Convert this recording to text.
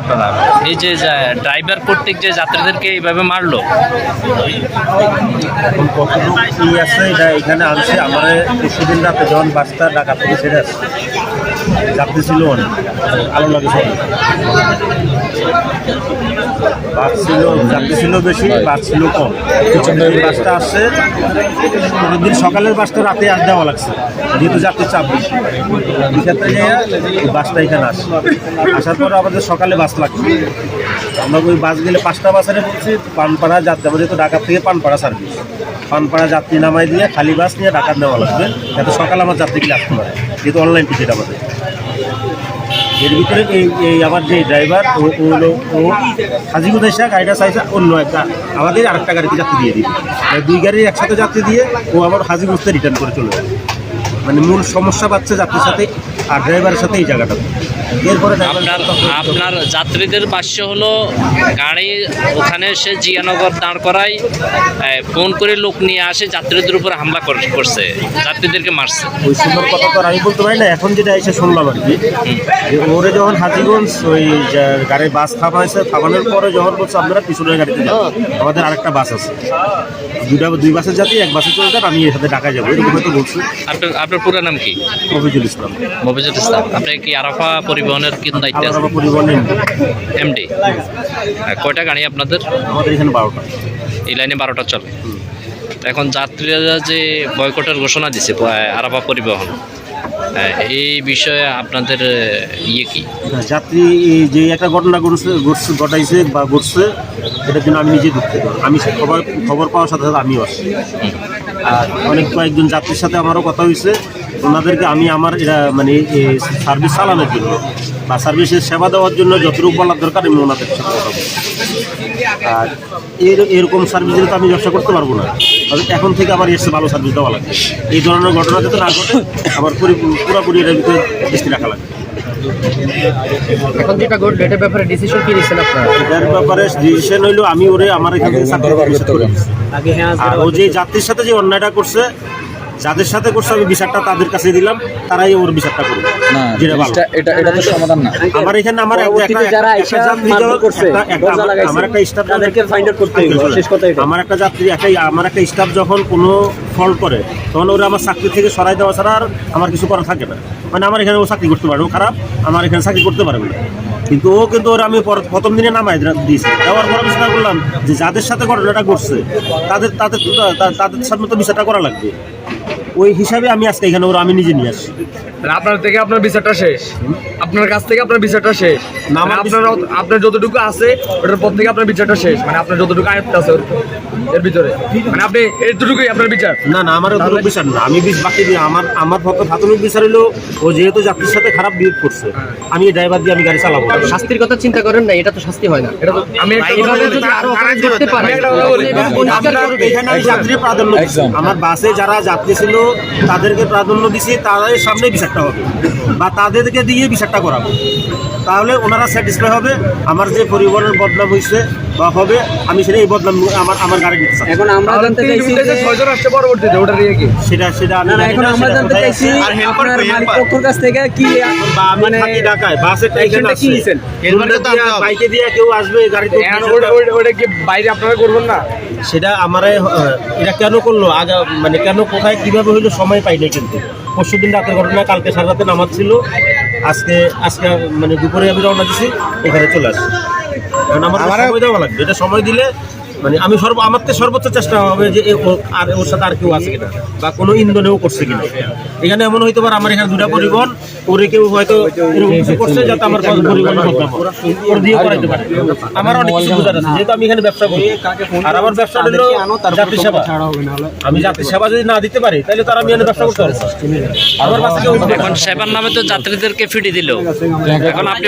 আপনারা? এই যে ড্রাইভার কর্তৃক যে যাত্রীদেরকে এইভাবে মারলো? কতটুকু কি আছে? এটা এখানে আনছে আমার পরশুদিন রাতে যখন বাসটা ঢাকা থেকে ছেড়ে আসছে যাত্রী ছিল অনেক। আলো লাগে সব বাস ছিল যাত্রী ছিল বেশি বাস ছিল কম। বাসটা আসছে প্রতিদিন সকালের বাসটা রাতে আর দেওয়া লাগছে যেহেতু যাত্রী চাপ বেশি। এক্ষেত্রে বাসটা এখানে আসে। আসার পর আমাদের সকালে বাস লাগছে আমরা ওই বাস গেলে পাঁচটা বাসারে বলছি পানপাড়া যাত্রী আমাদের তো ঢাকা থেকে পানপাড়া সার্ভিস পানপাড়া যাত্রী নামাই দিয়ে খালি বাস নিয়ে ঢাকা নেওয়া লাগবে যাতে সকালে আমার যাত্রীগুলি আসতে পারে যেহেতু অনলাইন টিকিট আমাদের। এর ভিতরে এই এই আমার যে ড্রাইভার ও হলো, ও হাজিগুদ এসে গাড়িটা চাইছে অন্য একটা, আমাদের আরেকটা গাড়িতে যাত্রী দিয়ে দিবে। মানে দুই গাড়ির একসাথে যাত্রী দিয়ে ও আবার হাজিগুজতে রিটার্ন করে চলে যাবে। মানে মূল সমস্যা পাচ্ছে যাত্রীর সাথে আর ড্রাইভারের সাথে এই driver- আপনার যাত্রীদের ভাষ্য হলো গাড়ি ওখানে সে জিয়ানগর দাঁড় করায় ফোন করে লোক নিয়ে আসে যাত্রীদের উপর হামলা কর- করছে যাত্রীদেরকে মারছে। ওই সুন্দর কথা তো আমি বলতে পারি না এখন যেটা এসে শুনলাম আর কি ওরে যখন হাজিগঞ্জ ওই গাড়ির বাস থামাইছে থামানোর পরে যখন বলছে আপনারা পিছনের গাড়িতে আমাদের আরেকটা বাস আছে। দুইটা দুই বাসের জাতি এক বাসে চলে যান আমি এর সাথে ঢাকায় যাব এরকম হয়তো বলছি। আপনার আপনার পুরো নাম কি? রফিজুল ইসলাম। মফিজুল ইসলাম। আপনি কি আরাফা পরিবহনের কি দায়িত্বে আমার আছেন আবার পরিবহন এমডি। কয়টা গাড়ি আপনাদের? আমাদের এখানে বারোটা। এই লাইনে বারোটা চলে। এখন যাত্রীরা যে বয়কটের ঘোষণা দিছে প- আরাফা পরিবহন এই বিষয়ে আপনাদের ইয়ে কি? যাত্রী যে একটা ঘটনা ঘটছে ঘটছে ঘটাইছে বা ঘটছে এটার জন্য আমি নিজে দুঃখিত। আমি খবর খবর পাওয়ার সাথে সাথে আমিও আসছি আর অনেক কয়েকজন যাত্রীর সাথে আমারও কথা হয়েছে। ওনাদেরকে আমি আমার এরা মানে সার্ভিস চালানোর জন্য বা সার্ভিসের সেবা দেওয়ার জন্য যতটুকু বলার দরকার আমি ওনাদের কথা বলছি আর এর এরকম সার্ভিস দিলে তো আমি ব্যবসা করতে পারব না। তবে এখন থেকে আমার এসে ভালো সার্ভিস দেওয়া লাগবে। এই ধরনের ঘটনা যাতে না ঘটে আমার পুরি- পুরোপুরি এর ভিতরে দৃষ্টি রাখা লাগবে। এখন যেটা ঘটলো এটার ব্যাপারে ডিসিশন কি নিচ্ছেন আপনারা? এটার ব্যাপারে ডিসিশন হইল আমি ওরে আমার এখান থেকে দিচ্ছি। আর ও যে যাত্রীর সাথে যে অন্যায়টা করছে যাদের সাথে করছে আমি বিচারটা তাদের কাছে দিলাম তারাই ওর বিচারটা করবে না এটা- এটা এটা তো সমাধান না। আমার এখানে আমার যারা করছে, আমার- একটা স্টাফ তাদেরকে find out করতে হইব, শেষ কথা আমার একটা যাত্রী একটা আমার একটা স্টাফ যখন কোনো ফল্ট করে তখন ওরা আমার চাকরি থেকে সরাই দেওয়া ছাড়া আর আমার কিছু করা থাকে না। মানে আমার এখানে ও চাকরি করতে পারে ও খারাপ আমার এখানে চাকরি করতে পারবে না কিন্তু ও কিন্তু ওরা আমি প্রথম দিনে নামাই দিয়েছি। দেওয়ার পর আমি চিন্তা করলাম যে যাদের সাথে ঘটনাটা ঘটছে তাদের তাদের তাদের সামনে তো বিচারটা করা লাগবে। ওই হিসাবে আমি আজকে এখানে ওরা আমি নিজে নিয়ে আসছি। মানে আপনার থেকে আপনার বিচারটা শেষ। আপনার কাছ থেকে আপনার বিচারটা শেষ। না, মানে আপনার আপনার যতটুকু আছে ওটার পর থেকে আপনার বিচারটা শেষ। মানে আপনার যতটুকু আয়ত্ত আছে এর ভিতরে। মানে আপনি এতটুকুই আপনার বিচার? না না আমার অতটুকু বিচার না। আমি বিষ বাকি আমার আমার প্রাথমিক বিচার হলো ও যেহেতু যাত্রীর সাথে খারাপ বিহেভ করছে আমি ড্রাইভার দিয়ে আমি গাড়ি চালাবো। শাস্তির কথা চিন্তা করেন না এটা তো শাস্তি হয় না। এটা তো আমি প্রাধান্য আমার বাসে যারা যাত্রী ছিল তাদেরকে প্রাধান্য দিছি তাদের সামনে বিচারটা হবে। বা তাদেরকে দিয়ে বিচারটা করাবো। তাহলে ওনারা স্যাটিসফাই হবে আমার যে পরিবহনের বদনাম হয়েছে বা হবে আমি সেটা এই বদনাম আমার আমার গাড়ি এখন আমরা জানতে চাইছি যে- ছয়জন আসছে পরবর্তীতে ওটা নিয়ে কি? সেটা সেটা না না এখন আমরা জানতে চাইছি আছে। আপনার মালিক পক্ষের কাছ থেকে কি মানে থাকি ঢাকায় বাসের অ্যাকশনটা কি নিছেন? বাইকে দিয়ে কেউ আসবে গাড়িতে ওটা- ওটা- ওটা কি বাইরে আপনারা করবেন না? সেটা আমার এটা কেন করল? আগে মানে কেন কোথায় কীভাবে হইল সময় পাইনি কিন্তু। পরশু দিন রাতের ঘটনা কালকে সারা রাতে নামাজ ছিল। আজকে আজকে মানে দুপুরে আমি রওনা দিছি এখানে চলে আসছি। কারণ আমার সময় দেওয়া লাগবে। এটা সময় দিলে মানে আমি সর্ব আমার তো সর্বোচ্চ চেষ্টা হবে যে আর ওর সাথে আর কেউ আছে কিনা, বা কোনো ইন্ধনেও করছে কিনা। এখানে এমন হইতে পারে আমার এখানে দুটা পরিবহন, ওরে কেউ হয়তো কিছু করছে যাতে আমার পরিবহন ওর দিয়ে করাইতে পারে। আমার অনেক কিছু বোঝার আছে, যেহেতু আমি এখানে ব্যবসা করি। আর আমার ব্যবসা যাত্রী সেবা আমি যাত্রী সেবা যদি না দিতে পারি, তাহলে তারা আমি এখানে ব্যবসা করতে পারব না। আমার। এখন সেবার নামে তো যাত্রীদেরকে ফিটি দিল। এখন আপনি